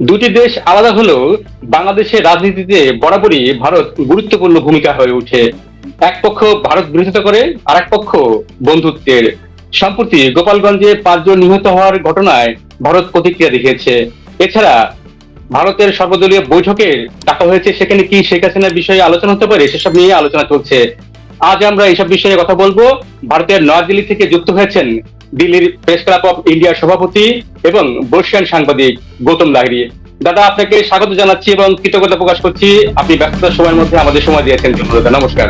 দুটি দেশ আলাদা হলেও বাংলাদেশের রাজনীতিতে বরাবরই ভারত গুরুত্বপূর্ণ ভূমিকা হয়ে ওঠে। এক পক্ষ ভারত বিরোধিতা করে আর এক পক্ষ বন্ধুত্বের। সম্প্রতি গোপালগঞ্জে পাঁচজন নিহত হওয়ার ঘটনায় ভারত প্রতিক্রিয়া দেখিয়েছে। এছাড়া ভারতের সর্বদলীয় বৈঠকে ডাকা হয়েছে, সেখানে কি শেখ হাসিনার বিষয়ে আলোচনা হতে পারে সেসব নিয়ে আলোচনা চলছে। আজ আমরা এইসব বিষয়ে কথা বলব। ভারতের নয়াদিল্লি থেকে যুক্ত হয়েছেন দিল্লির প্রেস ক্লাব অফ ইন্ডিয়ার সভাপতি এবং বর্ষিয়ান সাংবাদিক গৌতম লাহিড়ী। দাদা, আপনাকে স্বাগত জানাচ্ছি এবং কৃতজ্ঞতা প্রকাশ করছি। আপনি ব্যস্ততার সময়ের মধ্যে আমাদের সময় দিয়েছেন। জন্য নমস্কার।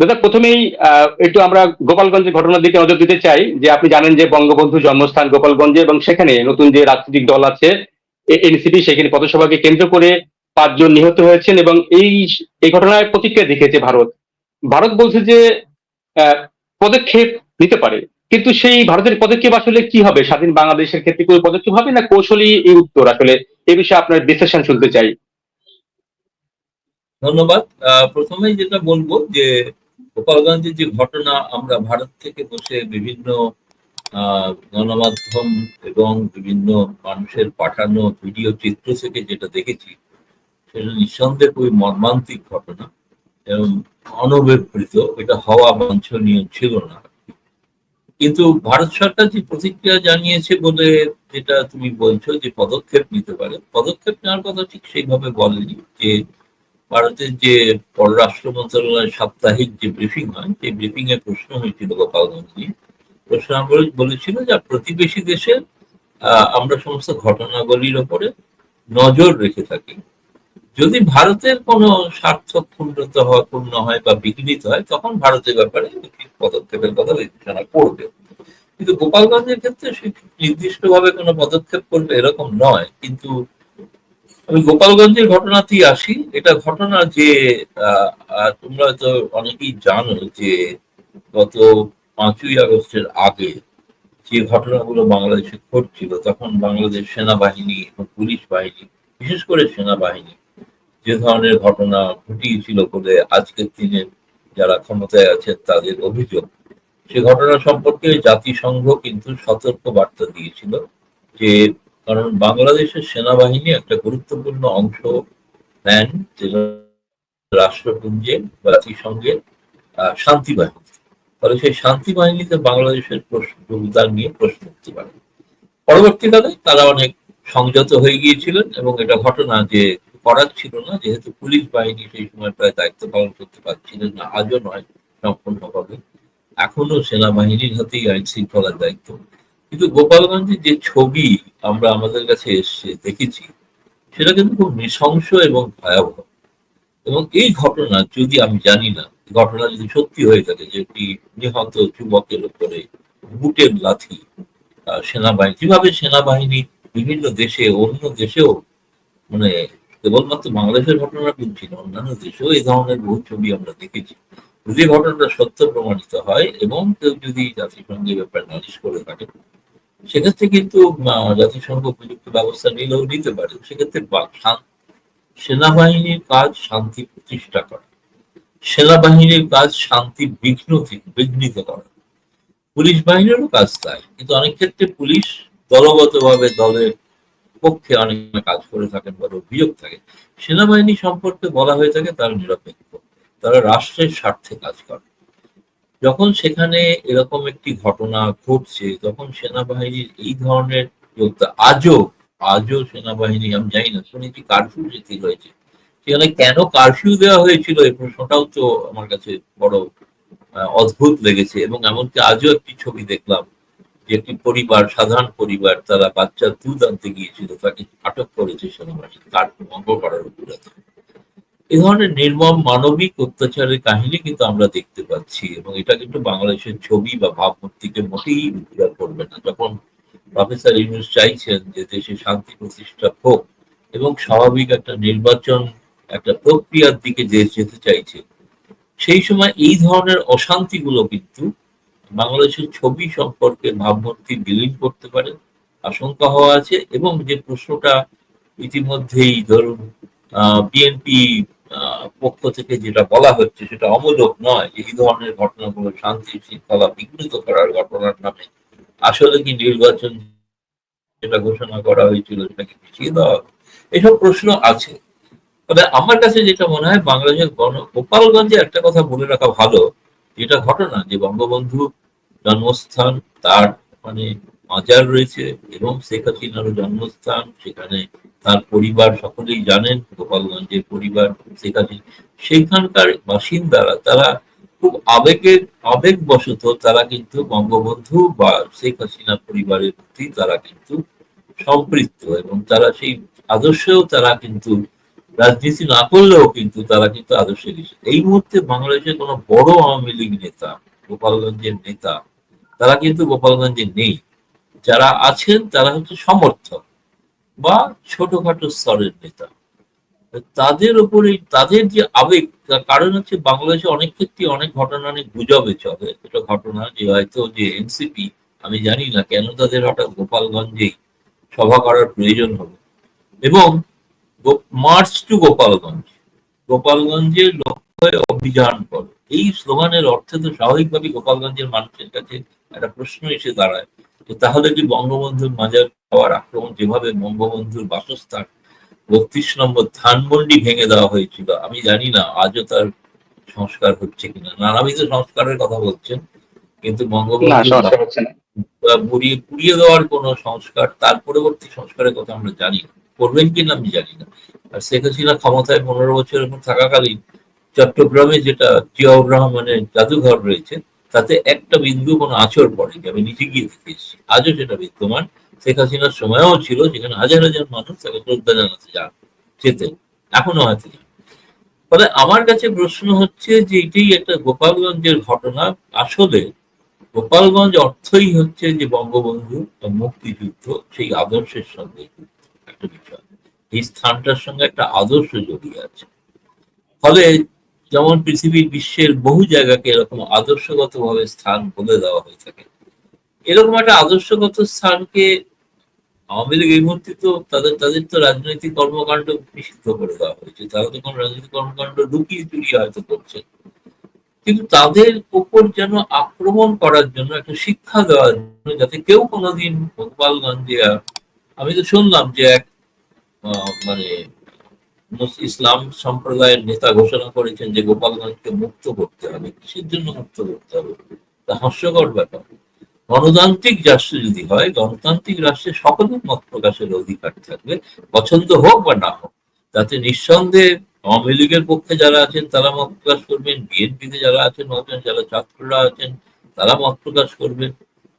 দাদা, প্রথমেই একটু আমরা গোপালগঞ্জের ঘটনার দিকে নজর দিতে চাই। যে আপনি জানেন যে বঙ্গবন্ধু জন্মস্থান গোপালগঞ্জে এবং সেখানে নতুন যে রাজনৈতিক দল আছে এনসিপি, সেখানে পথসভাকে কেন্দ্র করে পাঁচজন নিহত হয়েছেন এবং এই এই ঘটনায় প্রতিক্রিয়া দেখিয়েছে ভারত। ভারত বলছে যে পদক্ষেপ নিতে পারে। কিন্তু সেই ভারতের পদক্ষেপ আসলে কি হবে? স্বাধীন বাংলাদেশের ক্ষেত্রে কোনো পদক্ষেপ হবে না কৌশলী এই উত্তর? আসলে এ বিষয়ে আপনার বিশ্লেষণ শুনতে চাই। ধন্যবাদ। আহ, প্রথমেই যেটা বলব যে গোপালগঞ্জের যে ঘটনা আমরা ভারত থেকে বসে বিভিন্ন গণমাধ্যম এবং বিভিন্ন মানুষের পাঠানো ভিডিও চিত্র থেকে যেটা দেখেছি সেটা নিঃসন্দেহে খুবই মর্মান্তিক ঘটনা এবং অনবীকৃত এটা হওয়া বাঞ্ছনীয় ছিল না। কিন্তু ভারত সরকার যে প্রতিক্রিয়া জানিয়েছে বলে যেটা তুমি বলছো যে পদক্ষেপ নিতে পারে, পদক্ষেপ নেওয়ার কথা ঠিক সেইভাবে বলেনি যে ভারতের যে পররাষ্ট্র মন্ত্রণালয়ের সাপ্তাহিক যে ব্রিফিং হয়, সেই ব্রিফিং এ প্রশ্ন হয়েছিল গোপালগঞ্জ নিয়ে প্রশ্ন বলেছিল যে প্রতিবেশী দেশের আমরা সমস্ত ঘটনাবলীর ওপরে নজর রেখে থাকি। যদি ভারতের কোনো স্বার্থ হয় পূর্ণ হয় বা বিঘ্নিত হয়, তখন ভারতের ব্যাপারে পদক্ষেপের কথা বিবেচনা করবে? কিন্তু গোপালগঞ্জের ক্ষেত্রে সে নির্দিষ্টভাবে কোনো পদক্ষেপ করবে এরকম নয়। কিন্তু আমি গোপালগঞ্জের ঘটনাতেই আসি। এটা ঘটনা যে তোমরা তো অনেকেই জানো যে, গত পাঁচই আগস্টের আগে যে ঘটনাগুলো বাংলাদেশে ঘটছিল, তখন বাংলাদেশ সেনাবাহিনী এবং পুলিশ বাহিনী, বিশেষ করে সেনাবাহিনী যে ধরনের ঘটনা ঘটিয়েছিল বলে আজকের দিনে যারা ক্ষমতায় আছে তাদের অভিযোগ। সে ঘটনা সম্পর্কে জাতিসংঘ কিন্তু সতর্ক বার্তা দিয়েছিল যে, কারণ বাংলাদেশের সেনাবাহিনী একটা গুরুত্বপূর্ণ অংশ নেন যেটা রাষ্ট্রপুঞ্জে বা জাতিসংঘের শান্তি বাহিনী। ফলে সেই শান্তি বাহিনীতে বাংলাদেশের যোগদান নিয়ে প্রশ্ন উঠতে পারে। পরবর্তীকালে তারা অনেক সংযত হয়ে গিয়েছিলেন এবং এটা ঘটনা যে করার ছিল না, যেহেতু পুলিশ বাহিনী সেই সময় প্রায় দায়িত্ব পালন করতে পারছিলেন না, আজও নয়, সম্পূর্ণভাবে। এখনও সেনাবাহিনীর হাতেই আইন শৃঙ্খলার দায়িত্ব। কিন্তু গোপালগঞ্জের যে ছবি আমরা আমাদের কাছে এসছে, দেখেছি, সেটা কিন্তু খুব নৃশংস এবং ভয়াবহ। এবং এই ঘটনা, যদি আমি জানি না ঘটনা যদি সত্যি হয়ে থাকে যে একটি নিহত যুবকের উপরে বুটের লাথি সেনাবাহিনী যেভাবে সেনাবাহিনী বিভিন্ন দেশে, অন্য দেশেও মানে কেবলমাত্র বাংলাদেশের ঘটনা না অন্যান্য দেশেও এই ধরনের বহু ছবি আমরা দেখেছি। যদি ঘটনাটা সত্য প্রমাণিত হয় এবং কেউ যদি জাতিসংঘের ব্যাপারে নালিশ করে থাকে, সেক্ষেত্রে কিন্তু জাতিসংঘ উপযুক্ত ব্যবস্থা নিলেও নিতে পারে। সেক্ষেত্রে সেনাবাহিনীর কাজ শান্তি প্রতিষ্ঠা করা, সেনাবাহিনীর কাজ শান্তি বিঘ্ন বিঘ্নিত করা। পুলিশ বাহিনীরও কাজ তাই। কিন্তু অনেক ক্ষেত্রে পুলিশ দলগতভাবে দলের পক্ষে অনেক কাজ করে থাকেন বলে অভিযোগ থাকে, সেনাবাহিনী সম্পর্কে বলা হয়ে থাকে তারা নিরপেক্ষ। তারা রাষ্ট্রের স্বার্থে কাজ করে। যখন সেখানে এরকম একটি ঘটনা ঘটছে, তখন সেনাবাহিনীর এই ধরনের আজও আজও সেনাবাহিনী, আমি জানি না শুনেছি কারফিউ শিথিল হয়েছে সেখানে কেন কারফিউ দেওয়া হয়েছিল এই প্রশ্নটাও তো আমার কাছে বড় অদ্ভুত লেগেছে এবং এমনকি আজও একটি ছবি দেখলাম। যে একটি পরিবার, সাধারণ পরিবার, তারা বাচ্চা দুধ আনতে গিয়েছিল, তাকে আটক করেছে সেনাবাহিনী কারফিউ ভঙ্গ করার অপরাধে এ ধরনের নির্মম মানবিক অত্যাচারের কাহিনী কিন্তু আমরা দেখতে পাচ্ছি এবং এটা কিন্তু বাংলাদেশের ছবি বা ভাবমূর্তিকে মোটেই উজ্জ্বল করবে না। যখন প্রফেসর ইউনুস চাইছেন যে দেশে শান্তি প্রতিষ্ঠা হোক এবং স্বাভাবিক একটা নির্বাচন, একটা প্রক্রিয়ার দিকে যেতে চাইছে, সেই সময় এই ধরনের অশান্তিগুলো কিন্তু বাংলাদেশের ছবি সম্পর্কে ভাবমূর্তি বিলীন করতে পারে, আশঙ্কা হওয়া আছে, এবং যে প্রশ্নটা ইতিমধ্যেই ধরুন বিএনপি পক্ষ থেকে যেটা বলা হচ্ছে সেটা অমূলক নয়, এই ধরনের ঘটনাগুলো শান্তি শৃঙ্খলা বিঘ্নিত করার ঘটনার নামে আসলে কি নির্বাচন যেটা ঘোষণা করা হয়েছিল সেটাকে পিছিয়ে দেওয়া? এসব প্রশ্ন আছে তবে আমার কাছে যেটা মনে হয়, বাংলাদেশের গণ গোপালগঞ্জে একটা কথা বলে রাখা ভালো, যেটা ঘটনা যে বঙ্গবন্ধু জন্মস্থান, তার মানে মাজার রয়েছে এবং শেখ হাসিনারও জন্মস্থান, সেখানে তার পরিবার সকলেই জানেন, গোপালগঞ্জের পরিবার, শেখ হাসিনা। সেখানকার বাসিন্দারা, তারা খুব আবেগের আবেগ আবেগবশত তারা কিন্তু বঙ্গবন্ধু বা শেখ হাসিনা পরিবারের প্রতি তারা কিন্তু সম্পৃক্ত এবং তারা সেই আদর্শেও তারা কিন্তু রাজনীতি না করলেও কিন্তু তারা কিন্তু আদর্শে গেছে। এই মুহূর্তে বাংলাদেশের কোনো বড় আওয়ামী লীগ নেতা, গোপালগঞ্জের নেতা তারা কিন্তু গোপালগঞ্জে নেই। যারা আছেন, তারা হচ্ছে সমর্থক বা ছোটখাটো স্তরের নেতা। তাদের উপরে, তাদের যে আবেগ কারণ হচ্ছে বাংলাদেশে অনেক ক্ষেত্রে অনেক ঘটনা অনেক গুজবে চলে। এটা ঘটনা যে হয়তো যে এনসিপি, আমি জানি না কেন তাদের হঠাৎ গোপালগঞ্জে সভা করার প্রয়োজন হবে এবং মার্চ টু গোপালগঞ্জ, গোপালগঞ্জের লক্ষ্যে অভিযান করো। এই স্লোগানের অর্থে তো স্বাভাবিকভাবে গোপালগঞ্জের মানুষের কাছে একটা প্রশ্ন এসে দাঁড়ায় যে তাহলে কি বঙ্গবন্ধুর মাজার খাওয়ার আক্রমণ যেভাবে বঙ্গবন্ধুর বাসস্থান বত্রিশ নম্বর ধানমন্ডি ভেঙে দেওয়া হয়েছিল আমি জানি না আজও তার সংস্কার হচ্ছে কিনা। নানাবিধ সংস্কারের কথা বলছেন কিন্তু বঙ্গবন্ধু পুড়িয়ে পুড়িয়ে দেওয়ার কোনো সংস্কার তার পরবর্তী সংস্কারের কথা আমরা জানি না। করবেন কিনা আমি জানি না। আর শেখ হাসিনা ক্ষমতায় পনেরো বছরের উপর থাকাকালীন চট্টগ্রামে যেটা জিয়াউর রহমানের জাদুঘর রয়েছে, তাতে একটা বিন্দু কোনো আচর পড়েনি। আমি নিজে গিয়ে দেখে এসেছি। আজও সেটা বিদ্যমান। শেখ হাসিনার সময়ও ছিল যেখানে হাজার হাজার মানুষ তাকে শ্রদ্ধা জানাতে যান যেতেন। এখনও হয়তো। ফলে আমার কাছে প্রশ্ন হচ্ছে যে এটাই একটা গোপালগঞ্জের ঘটনা। আসলে গোপালগঞ্জ অর্থই হচ্ছে যে বঙ্গবন্ধু মুক্তিযুদ্ধ, সেই আদর্শের সঙ্গে একটা বিষয়। এই স্থানটার সঙ্গে একটা আদর্শ জড়িয়ে আছে। ফলে যেমন পৃথিবীর বিশ্বের বহু জায়গাকে এরকম আদর্শগত ভাবে স্থান বলে দেওয়া হয়ে থাকে। এরকম একটা আদর্শগত স্থানকে আওয়ামী লীগ এই মুহূর্তে তো তাদের তাদের তো রাজনৈতিক কর্মকাণ্ড নিষিদ্ধ করে দেওয়া হয়েছে। তারা তো কোনো রাজনৈতিক কর্মকাণ্ড লুকিয়ে চুরিয়ে হয়তো করছে। কিন্তু তাদের উপর যেন আক্রমণ করার জন্য একটা শিক্ষা দেওয়ার জন্য যাতে কেউ কোনোদিন গোপালগঞ্জে আমি তো শুনলাম যে এক মানে ইসলাম সম্প্রদায়ের নেতা ঘোষণা করেছেন যে গোপালগঞ্জকে মুক্ত করতে হবে কিসের জন্য মুক্ত করতে হবে। তা হাস্যকর ব্যাপার। গণতান্ত্রিক রাষ্ট্র যদি হয়, গণতান্ত্রিক রাষ্ট্রে সকলের মত প্রকাশের অধিকার থাকবে, পছন্দ হোক বা না হোক। তাতে নিঃসন্দেহে আওয়ামী লীগের পক্ষে যারা আছেন, তারা মত প্রকাশ করবেন। বিএনপিতে যারা আছেন আছেন যারা ছাত্ররা আছেন, তারা মত প্রকাশ করবেন।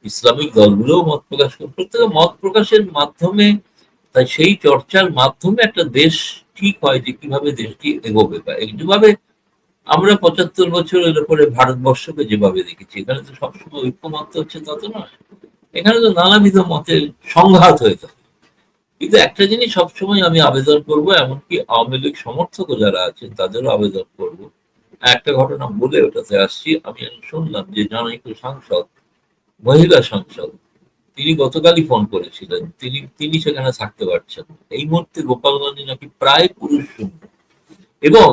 ইসলামিক দলগুলোও মত প্রকাশ করবে। প্রত্যেকে মত প্রকাশের মাধ্যমে, তাই সেই চর্চার মাধ্যমে একটা দেশ ঠিক হয় যে কীভাবে দেশটি এগোবে বা যেভাবে আমরা পঁচাত্তর বছরের উপরে ভারতবর্ষকে যেভাবে দেখেছি, এখানে তো সবসময় ঐক্যমত্য হচ্ছে তা তো নয়। এখানে তো নানাবিধ মতের সংঘাত হয়ে থাকে। কিন্তু একটা জিনিস সবসময় আমি আবেদন করব, এমনকি আওয়ামী লীগ সমর্থকও যারা আছেন, তাদেরও আবেদন করব। একটা ঘটনা বলে ওটাতে আসছি। আমি শুনলাম যে জনৈক সাংসদ, মহিলা সাংসদ তিনি গতকালই ফোন করেছিলেন। তিনি তিনি সেখানে থাকতে পারছেন এই মুহূর্তে গোপালগঞ্জে নাকি প্রায় পুরুষ শূন্য। এবং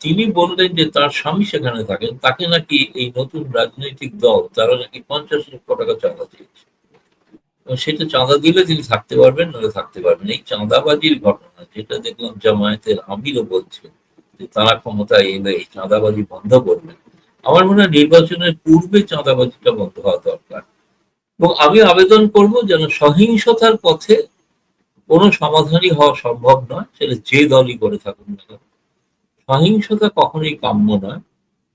তিনি বললেন যে তার স্বামী সেখানে থাকেন, তাকে নাকি এই নতুন রাজনৈতিক দল, তারা নাকি পঞ্চাশ লক্ষ টাকা চাঁদা দিয়েছে। সেটা চাঁদা দিলে তিনি থাকতে পারবেন, নাহলে থাকতে পারবেন এই চাঁদাবাজির ঘটনা, যেটা দেখলাম জামায়াতের আমিরও বলছে যে তারা ক্ষমতায় এলে এই চাঁদাবাজি বন্ধ করবেন আমার মনে হয় নির্বাচনের পূর্বে চাঁদাবাজিটা বন্ধ হওয়া দরকার। এবং আমি আবেদন করব যেন সহিংসতার পথে কোনো সমাধানই হওয়া সম্ভব নয়, সেটা যে দলই করে থাকুন না। সহিংসতা কখনোই কাম্য নয়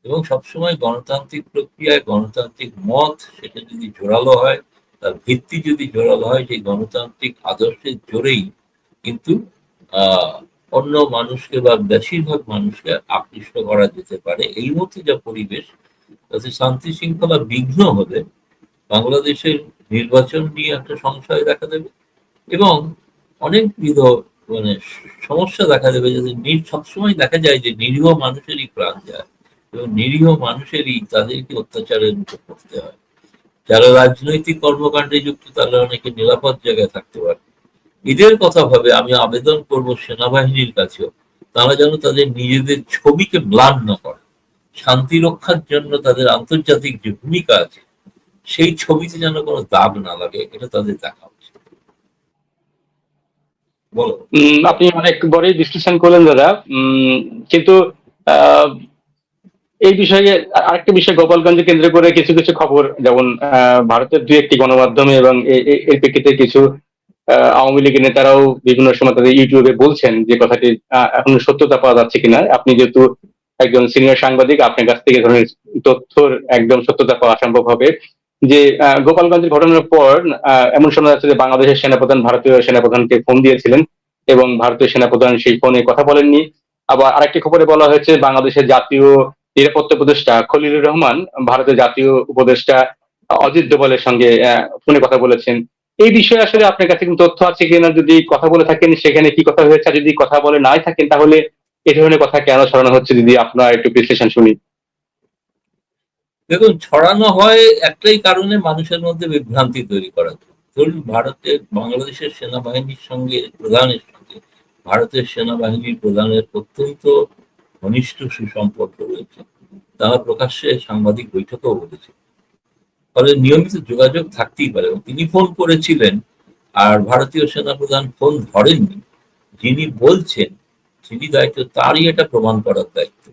এবং সবসময় গণতান্ত্রিক প্রক্রিয়ায় গণতান্ত্রিক মত, সেটা যদি জোরালো হয়, তার ভিত্তি যদি জোরালো হয়, সেই গণতান্ত্রিক আদর্শের জোরেই কিন্তু অন্য মানুষকে বা বেশিরভাগ মানুষকে আকৃষ্ট করা যেতে পারে এই মধ্যে যা পরিবেশ, তাতে শান্তি শৃঙ্খলা বিঘ্ন হলে বাংলাদেশের নির্বাচন নিয়ে একটা সংশয় দেখা দেবে এবং অনেকবিধ মানে সমস্যা দেখা দেবে যাতে সবসময় দেখা যায় যে নিরীহ মানুষেরই প্রাণ যায় এবং নিরীহ মানুষেরই তাদেরকে অত্যাচারের মুখে পড়তে হয়। যারা রাজনৈতিক কর্মকাণ্ডে যুক্ত তারা অনেকে নিরাপদ জায়গায় থাকতে পারে। এদের কথা ভাবে আমি আবেদন করব সেনাবাহিনীর কাছেও, তারা যেন তাদের নিজেদের ছবিকে ম্লান না করে। শান্তি রক্ষার জন্য তাদের আন্তর্জাতিক যে ভূমিকা আছে সেই ছবিতে যেন কোনো দাগ না লাগে, এটা তাদের দেখা উচিত। বলো। আপনি অনেক বড়ই বিশ্লেষণ করলেন, দাদা। কিন্তু এই বিষয়ে আরেকটা বিষয় গোপালগঞ্জে কেন্দ্র করে কিছু কিছু খবর। যেমন ভারতের দুই একটি গণমাধ্যমে এবং এর প্রেক্ষিতে কিছু আওয়ামী লীগের নেতারাও বিভিন্ন সময় তাদের ইউটিউবে বলছেন যে কথাটি এখন সত্যতা পাওয়া যাচ্ছে কিনা। আপনি যেহেতু একজন সিনিয়র সাংবাদিক, আপনার কাছ থেকে ধরনের তথ্যর একদম সত্যতা পাওয়া সম্ভব হবে। যে গোপালগঞ্জের ঘটনার পর এমন শোনা যাচ্ছে যে বাংলাদেশের সেনাপ্রধান, ভারতীয় সেনাপ্রধানকে ফোন দিয়েছিলেন এবং ভারতীয় সেনাপ্রধান সেই ফোনে কথা বলেননি। আবার আরেকটি খবরে বলা হয়েছে, বাংলাদেশের জাতীয় নিরাপত্তা উপদেষ্টা খলিলুর রহমান, ভারতের জাতীয় উপদেষ্টা অজিত দোভালের সঙ্গে ফোনে কথা বলেছেন। এই বিষয়ে আসলে আপনার কাছে তথ্য আছে কিনা? যদি কথা বলে থাকেন, সেখানে কি কথা হয়েছে? যদি কথা বলে নাই থাকেন, তাহলে এই ধরনের কথা কেন ছড়ানো হচ্ছে? যদি আপনার একটু বিশ্লেষণ শুনি। দেখুন, ছড়ানো হয় একটাই কারণে মানুষের মধ্যে বিভ্রান্তি তৈরি করা ধরুন ভারতের বাংলাদেশের সেনাবাহিনীর সঙ্গে প্রধানের সঙ্গে, ভারতের সেনাবাহিনীর প্রধানের অত্যন্ত ঘনিষ্ঠ সুসম্পর্ক রয়েছে। তারা প্রকাশ্যে সাংবাদিক বৈঠকেও বলেছে। ফলে নিয়মিত যোগাযোগ থাকতেই পারে এবং তিনি ফোন করেছিলেন, আর ভারতীয় সেনাপ্রধান ফোন ধরেননি। যিনি বলছেন, যিনি দায়িত্ব, তারই এটা প্রমাণ করার দায়িত্ব।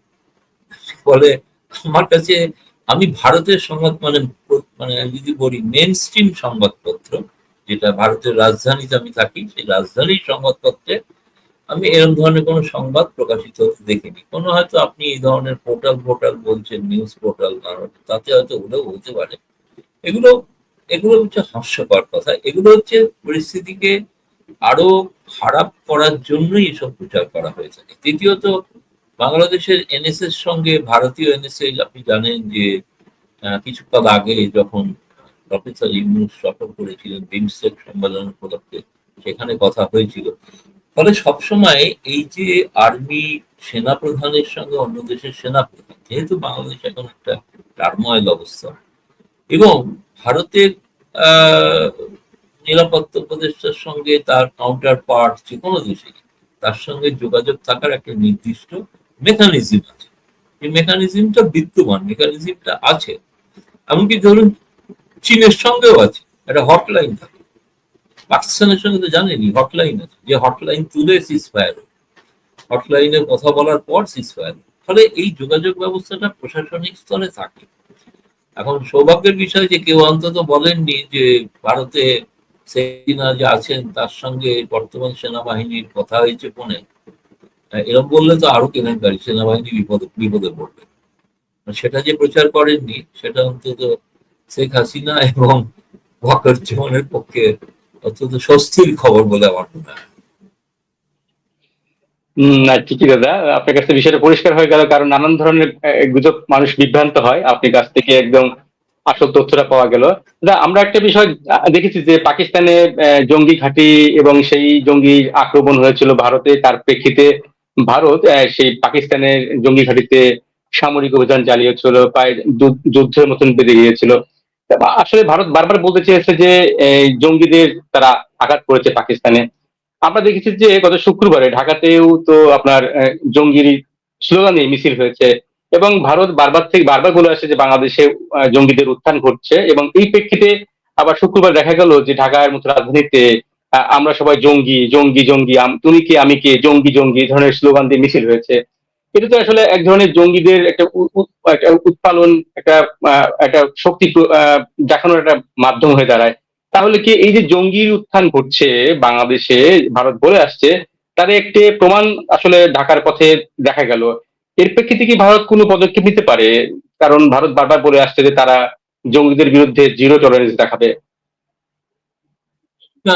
ফলে আমার কাছে আমি ভারতের সংবাদ মানে মানে যদি বলি মেন স্ট্রিম সংবাদপত্র, যেটা ভারতের রাজধানীতে আমি থাকি, সেই রাজধানীর সংবাদপত্রে আমি এরকম ধরনের কোনো সংবাদ প্রকাশিত হতে দেখিনি। কোনো হয়তো আপনি এই ধরনের পোর্টাল পোর্টাল বলছেন, নিউজ পোর্টাল তাতে হয়তো ওটাও হতে পারে। এগুলো এগুলো হচ্ছে হাস্যকর কথা। এগুলো হচ্ছে পরিস্থিতিকে আরও খারাপ করার জন্যই এসব প্রচার করা হয়ে থাকে তৃতীয়ত বাংলাদেশের এনএসএস সঙ্গে ভারতীয় এনএসএস আপনি জানেন যে কিছুকাল আগে যখন প্রফেসর ইউনুস সফর করেছিলেন বিমস্টেক সম্মেলন উপলক্ষে, সেখানে কথা হয়েছিল। ফলে সবসময় এই যে আর্মি সেনা প্রধানের সঙ্গে অন্য দেশের সেনা প্রধান যেহেতু বাংলাদেশ এখন একটা টার্ময়েল অবস্থা, এবং ভারতের নিরাপত্তা উপদেষ্টার সঙ্গে তার কাউন্টার পার্ট যে কোনো দেশে, তার সঙ্গে যোগাযোগ থাকার একটা নির্দিষ্ট মেকানিজম আছে। এই মেকানিজমটা বিদ্যমান মেকানিজমটা আছে। এমনকি ধরুন চীনের সঙ্গেও আছে, একটা হটলাইন থাকে। পাকিস্তানের সঙ্গে তো জানেনি হটলাইন আছে। যে হটলাইন তুলে সিজ ফায়ার হটলাইনে কথা বলার পর সিজ ফায়ার ফলে এই যোগাযোগ ব্যবস্থাটা প্রশাসনিক স্তরে থাকে। এখন সৌভাগ্যের বিষয় যে কেউ অন্তত বলেননি যে ভারতে সেনা যে আছেন, তার সঙ্গে বর্তমান সেনাবাহিনীর কথা হয়েছে ফোনে। এরকম বললে তো আরও কেলেঙ্কারি, সেনাবাহিনী বিপদে বিপদে পড়বে। সেটা যে প্রচার করেননি, সেটা অন্তত শেখ হাসিনা এবং ওয়াকরুজ্জামানের পক্ষে অত্যন্ত স্বস্তির খবর বলে আমার মনে হয়। না ঠিকই দাদা। আপনার কাছে বিষয়টা পরিষ্কার হয়ে গেল, কারণ নানান ধরনের গুজব মানুষ বিভ্রান্ত হয়। আপনি কাছ থেকে একদম আসল তথ্যটা পাওয়া গেল। আমরা একটা বিষয় দেখেছি যে পাকিস্তানে জঙ্গি ঘাঁটি এবং সেই জঙ্গি আক্রমণ হয়েছিল ভারতে। তার প্রেক্ষিতে ভারত সেই পাকিস্তানের জঙ্গি ঘাঁটিতে সামরিক অভিযান চালিয়েছিল, প্রায় যুদ্ধের মতন বেঁধে গিয়েছিল। আসলে ভারত বারবার বলতে চেয়েছে যে জঙ্গিদের তারা আঘাত করেছে পাকিস্তানে। আমরা দেখেছি যে গত শুক্রবারে ঢাকাতেও তো আপনার জঙ্গির স্লোগানে মিছিল হয়েছে এবং ভারত বারবার থেকে বারবার বলে আসছে যে বাংলাদেশে জঙ্গিদের উত্থান ঘটছে এবং এই প্রেক্ষিতে আবার শুক্রবার দেখা গেল যে ঢাকার মতো রাজধানীতে আমরা সবাই জঙ্গি জঙ্গি জঙ্গি তুমি কে, আমি কে, জঙ্গি জঙ্গি, এই ধরনের স্লোগান দিয়ে মিছিল হয়েছে। এটা তো আসলে এক ধরনের জঙ্গিদের একটা উৎপাদন একটা একটা শক্তি দেখানোর একটা মাধ্যম হয়ে দাঁড়ায়। তাহলে কি এই যে জঙ্গির উত্থান ঘটছে, বাংলাদেশে, ভারত বলে আসছে, তার একটি প্রমাণ আসলে ঢাকার পথে দেখা গেল। এর প্রেক্ষিতে কি ভারত কোনো পদক্ষেপ নিতে পারে? কারণ ভারত বারবার বলে আসছে যে তারা জঙ্গিদের বিরুদ্ধে জিরো টলারেন্স দেখাবে। না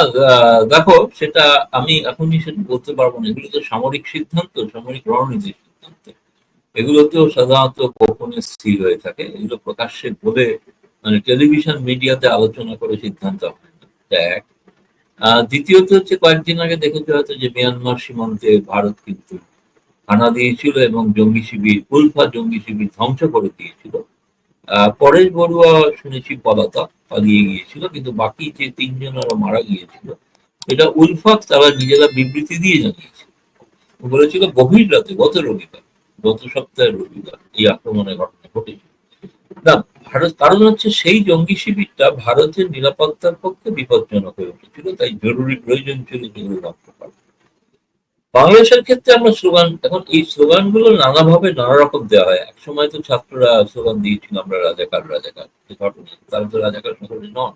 দেখো, সেটা আমি এখনই সেটা বলতে পারব না। এগুলো তো সামরিক সিদ্ধান্ত, সামরিক রণনীতির সিদ্ধান্ত। এগুলোতেও সাধারণত গোপনে স্থির হয়ে থাকে। এগুলো প্রকাশ্যে বলে মানে টেলিভিশন মিডিয়াতে আলোচনা করে সিদ্ধান্ত হয় এক। দ্বিতীয়ত হচ্ছে, কয়েকদিন আগে দেখেছে হয়তো যে মিয়ানমার সীমান্তে ভারত কিন্তু হানা দিয়েছিল এবং জঙ্গি শিবির, উলফা জঙ্গি শিবির ধ্বংস করে দিয়েছিল। পরেশ বড়ুয়া শুনেছি পলাতক। পালিয়ে গিয়েছিল, কিন্তু বাকি যে তিনজন আরও মারা গিয়েছিল, এটা উলফাক তারা নিজেরা বিবৃতি দিয়ে জানিয়েছে বলেছিল, গভীর রাতে, গত রবিবার, গত সপ্তাহের রবিবার এই আক্রমণের ঘটনা ঘটেছে। না, ভারত, কারণ হচ্ছে সেই জঙ্গি শিবিরটা ভারতের নিরাপত্তার পক্ষে বিপজ্জনক হয়ে উঠেছিল, তাই জরুরি প্রয়োজন ছিল যেগুলো রক্ষা করা বাংলাদেশের ক্ষেত্রে আমরা স্লোগান, এখন এই স্লোগানগুলো নানাভাবে নানা রকম দেওয়া হয়। এক সময় তো ছাত্ররা স্লোগান দিয়েছিল, আমরা রাজাকার রাজাকার। তারা তো রাজাকার সকলে নন।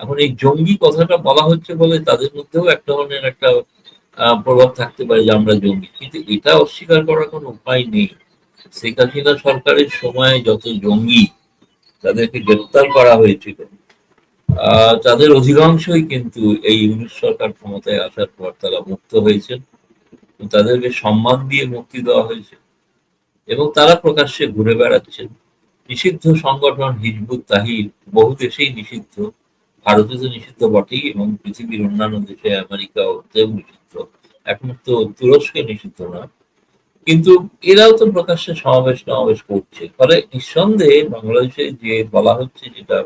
এখন এই জঙ্গি কথাটা বলা হচ্ছে বলে তাদের মধ্যেও এক ধরনের একটা প্রভাব থাকতে পারে যে আমরা জঙ্গি। কিন্তু এটা অস্বীকার করার কোনো উপায় নেই। শেখ হাসিনা সরকারের সময় যত জঙ্গি তাদেরকে গ্রেপ্তার করা হয়েছিল তাদের অধিকাংশই কিন্তু এই ইউনিট সরকার ক্ষমতায় আসার পর তারা মুক্ত হয়েছেন। তাদেরকে সম্মান দিয়ে মুক্তি দেওয়া হয়েছে। এবং তারা প্রকাশ্যে ঘুরে বেড়াচ্ছেন। নিষিদ্ধ সংগঠন হিজবুত তাহির বহু দেশেই নিষিদ্ধ। ভারতে তো নিষিদ্ধ বটেই এবং পৃথিবীর অন্যান্য দেশে আমেরিকাতেও নিষিদ্ধ। একমাত্র তুরস্কে নিষিদ্ধ না। কিন্তু এরাও তো প্রকাশ্যে সমাবেশ সমাবেশ করছে। ফলে নিঃসন্দেহে বাংলাদেশে যে বলা হচ্ছে যেটা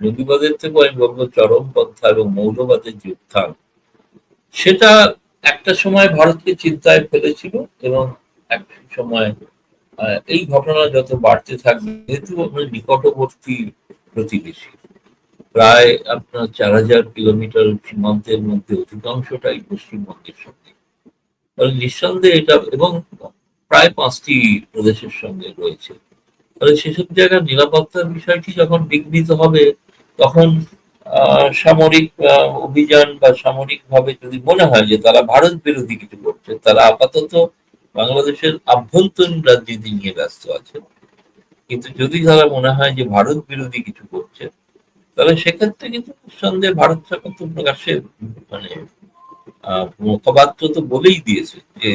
নদীবাদের থেকে আমি বলব চরমপন্থা এবং মৌলবাদের যে উত্থান, সেটা একটা সময় ভারতকে চিন্তায় ফেলেছিল এবং এক সময় এই ঘটনা যত বাড়তে থাকবে, যেহেতু আমরা নিকটবর্তী প্রতিবেশী। প্রায় আপনার চার হাজার কিলোমিটার সীমান্তের মধ্যে অধিকাংশটাই পশ্চিমবঙ্গের সঙ্গে। ফলে নিঃসন্দেহে এটা, এবং প্রায় পাঁচটি প্রদেশের সঙ্গে রয়েছে। তাহলে সেসব জায়গার নিরাপত্তার বিষয়টি যখন বিঘ্নিত হবে, তখন সামরিক অভিযান বা সামরিক ভাবে যদি মনে হয় যে তারা ভারত বিরোধী কিছু করছে, তারা আপাতত বাংলাদেশের আভ্যন্তরীণ রাজনীতি নিয়ে ব্যস্ত আছে। কিন্তু যদি তারা মনে হয় যে ভারত বিরোধী কিছু করছে, তাহলে সেক্ষেত্রে কিন্তু নিঃসন্দেহে ভারত সরকার তো প্রকাশ্যে মানে মুখপাত্র তো বলেই দিয়েছে যে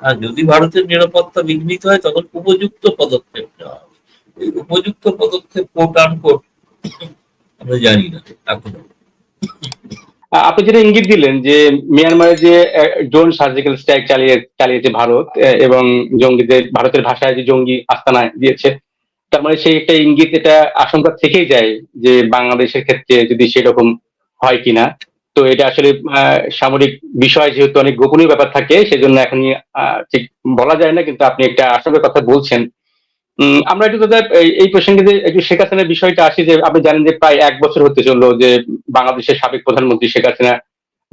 হ্যাঁ যদি ভারতের নিরাপত্তা বিঘ্নিত হয়, তখন উপযুক্ত পদক্ষেপ নেওয়া হবে। উপযুক্ত পদক্ষেপ কোট আন কোট আমরা জানি না এখনও। আপনি যেটা ইঙ্গিত দিলেন যে মিয়ানমারে যে ড্রোন সার্জিক্যাল স্ট্রাইক চালিয়ে চালিয়েছে ভারত এবং জঙ্গিদের ভারতের ভাষায় যে জঙ্গি আস্তানা দিয়েছে তার মানে সেই একটা ইঙ্গিত এটা আশঙ্কা থেকেই যায় যে বাংলাদেশের ক্ষেত্রে যদি সেরকম হয় কিনা। তো এটা আসলে সামরিক বিষয় যেহেতু অনেক গোপনীয় ব্যাপার থাকে সেজন্য এখনই আহ, ঠিক বলা যায় না কিন্তু আপনি একটা আশঙ্কার কথা বলছেন। আমরা একটু দাদা, এই- প্রসঙ্গে যে একটু শেখ হাসিনার বিষয়টা আসি, যে আপনি জানেন যে প্রায় এক বছর হতে চলল যে বাংলাদেশের সাবেক প্রধানমন্ত্রী শেখ হাসিনা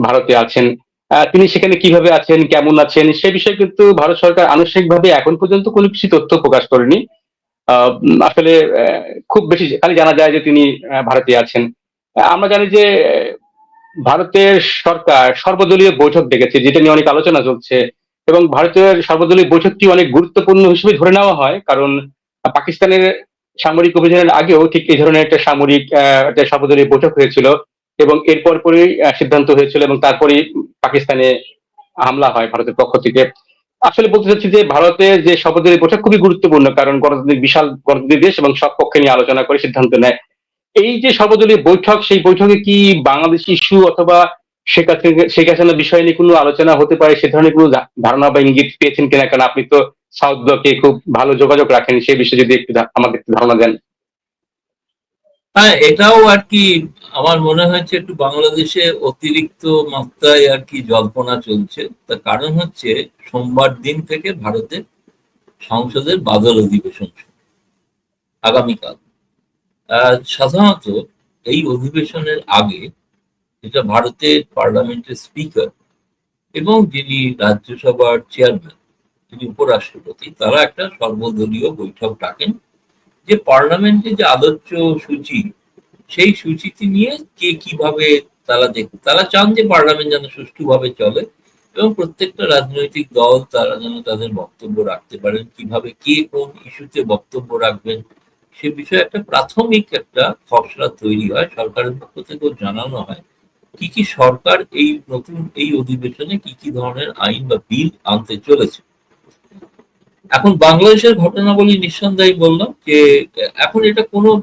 ভারতে আছেন। তিনি সেখানে কীভাবে আছেন, কেমন আছেন, সে বিষয়ে কিন্তু ভারত সরকার আনুষ্ঠানিকভাবে এখন পর্যন্ত কোনো কিছু তথ্য প্রকাশ করেনি। আসলে খুব বেশি খালি জানা যায় যে তিনি ভারতে আছেন। আমরা জানি যে ভারতের সরকার সর্বদলীয় বৈঠক ডেকেছে, যেটা নিয়ে অনেক আলোচনা চলছে এবং ভারতের সর্বদলীয় বৈঠকটি অনেক গুরুত্বপূর্ণ হিসেবে ধরে নেওয়া হয়, কারণ পাকিস্তানের সামরিক অভিযানের আগেও ঠিক এই ধরনের একটা সামরিক একটা সর্বদলীয় বৈঠক হয়েছিল এবং এরপর পরেই সিদ্ধান্ত হয়েছিল এবং তারপরেই পাকিস্তানে হামলা হয় ভারতের পক্ষ থেকে। আসলে বলতে চাচ্ছি যে ভারতের যে সর্বদলীয় বৈঠক খুবই গুরুত্বপূর্ণ, কারণ গণতান্ত্রিক বিশাল গণতান্ত্রিক দেশ এবং সব পক্ষে নিয়ে আলোচনা করে সিদ্ধান্ত নেয়। এই যে সর্বদলীয় বৈঠক, সেই বৈঠকে কি বাংলাদেশ ইস্যু অথবা শেখ হাসিনা বিষয় নিয়ে কোনো আলোচনা হতে পারে? সে ধরনের কোনো ধারণা বা ইঙ্গিত পেয়েছেন কিনা? কারণ আপনি তো সাউথ ব্লকে খুব ভালো যোগাযোগ রাখেন সেই বিষয়ে যদি একটু আমাকে একটু ধারণা দেন। হ্যাঁ এটাও আর কি আমার মনে হচ্ছে একটু বাংলাদেশে অতিরিক্ত মাত্রায় আর কি জল্পনা চলছে। তার কারণ হচ্ছে সোমবার দিন থেকে ভারতে সংসদের বাদল অধিবেশন আগামীকাল। সাধারণত এই অধিবেশনের আগে যেটা ভারতের পার্লামেন্টের স্পিকার এবং যিনি রাজ্যসভার চেয়ারম্যান যিনি উপরাষ্ট্রপতি, তারা একটা সর্বদলীয় বৈঠক ডাকেন, যে পার্লামেন্টে যে আলোচ্য সূচি, সেই সূচিটি নিয়ে কে কীভাবে তারা দেখ, তারা চান যে পার্লামেন্ট যেন সুষ্ঠুভাবে চলে এবং প্রত্যেকটা রাজনৈতিক দল তারা যেন তাদের বক্তব্য রাখতে পারেন, কীভাবে কে কোন ইস্যুতে বক্তব্য রাখবেন, সে বিষয়ে একটা প্রাথমিক একটা খসড়া তৈরি হয়, সরকারের পক্ষ থেকেও জানানো হয়, কি কি সরকার এই নতুন, এই অধিবেশনে কি কি ধরনের আইন বা বিল আনতে চলেছে। এখন বাংলাদেশের ঘটনাবলী নিঃসন্দেহে বললাম যে, এখন এটা কোনো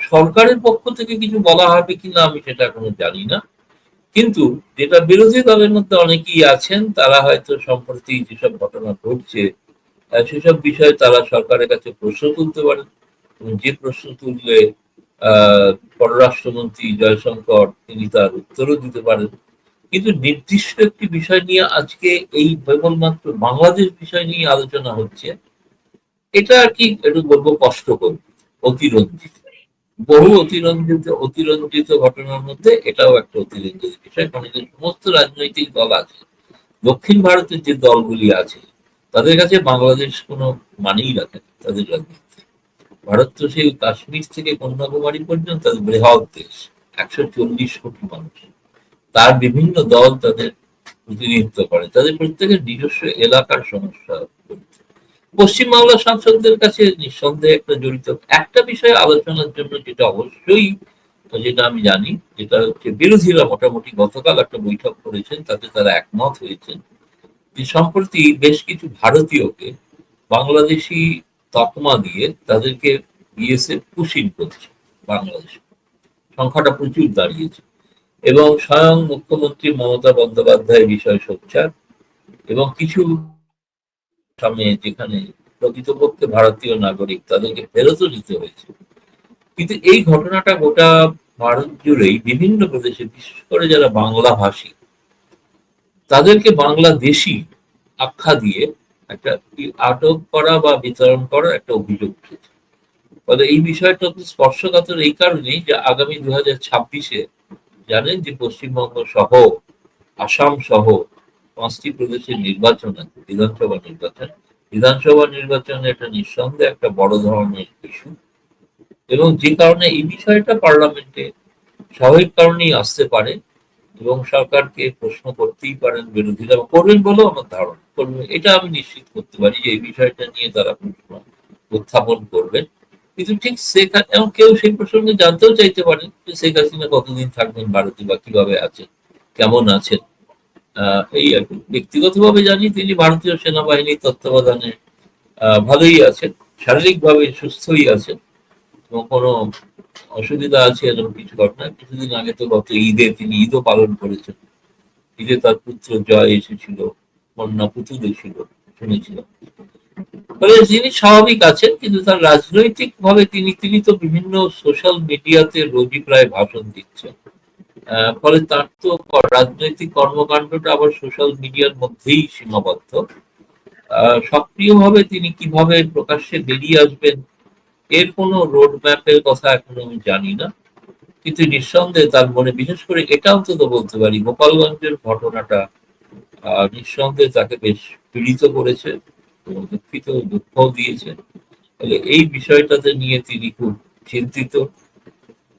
সরকারের পক্ষ থেকে কিছু বলা হবে কিনা আমি সেটা এখনও জানি না। কিন্তু যেটা বিরোধী দলের মধ্যে অনেকেই আছেন, তারা হয়তো সম্প্রতি যেসব ঘটনা ঘটছে সেসব বিষয়ে তারা সরকারের কাছে প্রশ্ন তুলতে পারেন। যে প্রশ্ন তুললে, আহ, পররাষ্ট্রমন্ত্রী জয়শঙ্কর তিনি তার উত্তরও দিতে পারেন। কিন্তু নির্দিষ্ট একটি বিষয় নিয়ে আজকে এই কেবলমাত্র বাংলাদেশ বিষয় নিয়ে আলোচনা হচ্ছে, এটা আর কি একটু বলব কষ্টকর, অতিরঞ্জিত। বহু অতিরঞ্জিত অতিরঞ্জিত ঘটনার মধ্যে এটাও একটা অতিরঞ্জিত বিষয়, কারণ সমস্ত রাজনৈতিক দল আছে, দক্ষিণ ভারতের যে দলগুলি আছে, তাদের কাছে বাংলাদেশ কোনো মানেই রাখে না, তাদের রাজনীতি। ভারত তো সেই কাশ্মীর থেকে কন্যাকুমারী পর্যন্ত, তাদের বৃহৎ দেশ, একশো চল্লিশ কোটি মানুষ। তার বিভিন্ন দল তাদের প্রতিনিধিত্ব করে। তাদের প্রত্যেকের নিজস্ব এলাকার সমস্যা রয়েছে। পশ্চিমবাংলার সাংসদদের কাছে নিঃসন্দেহে একটা জড়িত একটা বিষয়ে আলোচনার জন্য যেটা অবশ্যই যেটা আমি জানি, যেটা হচ্ছে বিরোধীরা মোটামুটি গতকাল একটা বৈঠক করেছেন, তাতে তারা একমত হয়েছেন যে সম্প্রতি বেশ কিছু ভারতীয়কে বাংলাদেশি তকমা দিয়ে তাদেরকে বিএসএফ পুশিং করছে বাংলাদেশ। সংখ্যাটা প্রচুর দাঁড়িয়েছে। এবং স্বয়ং মুখ্যমন্ত্রী মমতা বন্দ্যোপাধ্যায় বিষয় সোচ্চার এবং কিছু সামনে যেখানে প্রকৃতপক্ষে ভারতীয় নাগরিক তাদেরকে ফেরতও দিতে হয়েছে। কিন্তু এই ঘটনাটা গোটা ভারত জুড়েই বিভিন্ন প্রদেশে, বিশেষ করে যারা বাংলা ভাষী তাদেরকে বাংলাদেশি আখ্যা দিয়ে একটা আটক করা বা বিতরণ করার একটা অভিযোগ উঠেছে। ফলে এই বিষয়টা স্পর্শকাতর এই কারণেই যে আগামী দু হাজার ছাব্বিশে জানেন যে পশ্চিমবঙ্গ সহ, আসাম সহ পাঁচটি প্রদেশের নির্বাচন আছে, বিধানসভা নির্বাচন। বিধানসভা নির্বাচনে এটা নিঃসন্দেহে একটা বড় ধরনের ইস্যু এবং যে কারণে এই বিষয়টা পার্লামেন্টে স্বাভাবিক কারণেই আসতে পারে এবং সরকারকে প্রশ্ন করতেই পারেন বিরোধীরা করবেন বলেও আমার ধারণা। করবেন, এটা আমি নিশ্চিত করতে পারি যে এই বিষয়টা নিয়ে তারা প্রশ্ন উত্থাপন করবেন। কিন্তু ঠিক শেখ এবং কেউ সেই প্রসঙ্গে জানতেও চাইতে পারেন যে শেখ হাসিনা কতদিন থাকবেন ভারতে বা কীভাবে আছেন, কেমন আছেন। এই আর কি। ব্যক্তিগতভাবে জানি তিনি ভারতীয় সেনাবাহিনীর তত্ত্বাবধানে ভালোই আছেন, শারীরিকভাবে সুস্থই আছেন। এবং কোনো অসুবিধা আছে এরকম কিছু ঘটনা? কিছুদিন আগে তো গত ঈদে তিনি ঈদও পালন করেছেন। ঈদে তার পুত্র জয় এসেছিল, কন্যা পুতুল ছিল শুনেছিলাম। তিনি স্বাভাবিক আছেন, কিন্তু তার রাজনৈতিক ভাবে তিনি তিনি তো বিভিন্ন সোশ্যাল মিডিয়াতে রোজই প্রায় ভাষণ দিচ্ছেন। ফলে তার তো রাজনৈতিক কর্মকাণ্ডটা আবার সোশ্যাল মিডিয়ার মধ্যেই সীমাবদ্ধ। সক্রিয়ভাবে তিনি কীভাবে প্রকাশ্যে বেরিয়ে আসবেন, এর কোনো রোড ম্যাপের কথা এখনও আমি জানি না। কিন্তু নিঃসন্দেহে তার মনে, বিশেষ করে এটা অন্তত বলতে পারি, গোপালগঞ্জের ঘটনাটা নিঃসন্দেহে তাকে বেশ পীড়িত করেছে। দুঃখিত, দুঃখও দিয়েছে ফলে এই বিষয়টাতে নিয়ে তিনি খুব চিন্তিত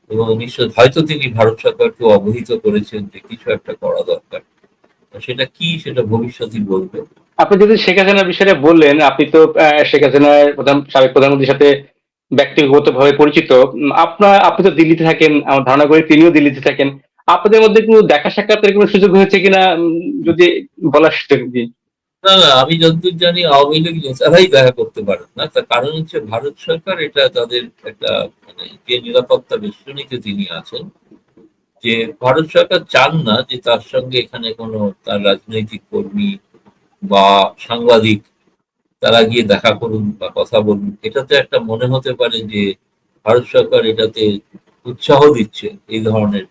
এবং নিশ্চয় হয়তো তিনি ভারত সরকারকে অবহিত করেছেন যে কিছু একটা করা দরকার। সেটা কি, সেটা ভবিষ্যতই বলবে। আপনি যদি শেখ হাসিনার বিষয়টা বললেন, আপনি তো শেখ হাসিনার প্রধান, সাবেক প্রধানমন্ত্রীর সাথে ব্যক্তিগতভাবে পরিচিত। আপনার, আপনি তো দিল্লিতে থাকেন, আমার ধারণা করি তিনিও দিল্লিতে থাকেন। আপনাদের মধ্যে কোনো দেখা সাক্ষাতের কোনো সুযোগ হয়েছে কিনা যদি বলার সুযোগ দিই না না, আমি যতদূর জানি আওয়ামী লীগ নেতারাই দেখা করতে পারেন না। তার কারণ হচ্ছে ভারত সরকার এটা তাদের একটা মানে যে নিরাপত্তা বেষ্টনীতে তিনি আছেন, যে ভারত সরকার চান না যে তার সঙ্গে এখানে কোনো তার রাজনৈতিক কর্মী বা সাংবাদিক তারা গিয়ে দেখা করুন বা কথা বলুন। এটাতে একটা মনে হতে পারে যে ভারত সরকার এটাতে উৎসাহ দিচ্ছে এই ধরনের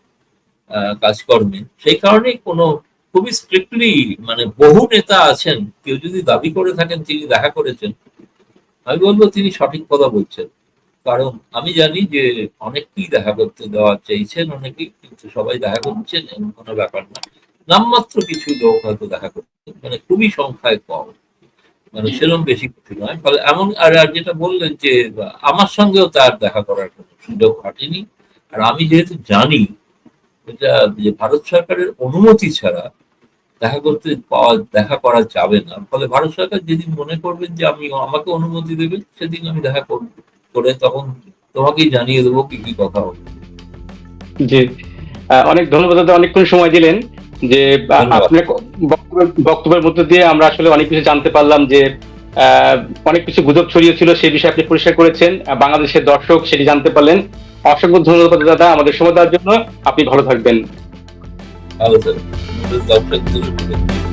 কাজকর্মে। সেই কারণেই কোনো খুবই স্ট্রিক্টলি মানে বহু নেতা আছেন, কেউ যদি দাবি করে থাকেন, তিনি দেখা করেছেন, আমি বলব তিনি সঠিক কথা বলছেন। কারণ আমি জানি যে অনেককেই দেখা করতে দেওয়া চাইছেন অনেকেই কিন্তু সবাই দেখা করছেন এমন কোনো ব্যাপার না। নামমাত্র কিছু লোক হয়তো দেখা করছেন মানে খুবই সংখ্যায় কম। মানে সেরকম বেশি কিছু নয়। ফলে এমন, আর আর যেটা বললেন যে আমার সঙ্গেও তার দেখা করার কোনো সুযোগ ঘটেনি। আর আমি যেহেতু জানি এটা যে ভারত সরকারের অনুমতি ছাড়া দেখা করতে পাওয়া দেখা করা যাবে না। ফলে ভারত সরকার যেদিন মনে করবেন যে আমি আমাকে অনুমতি দেবেন সেদিন আমি দেখা করব করে তখন তোমাকেই জানিয়ে দেবো কি কি কথা হবে। জি। অনেক ধন্যবাদ দাদা অনেকক্ষণ সময় দিলেন যে আপনার বক্তব্যের মধ্যে দিয়ে আমরা আসলে অনেক কিছু জানতে পারলাম যে আহ, অনেক কিছু গুজব ছড়িয়েছিল সেই বিষয়ে আপনি পরিষ্কার করেছেন। বাংলাদেশের দর্শক সেটি জানতে পারলেন। অসংখ্য ধন্যবাদ দাদা আমাদের সময় দেওয়ার জন্য। আপনি ভালো থাকবেন। ভালো স্যার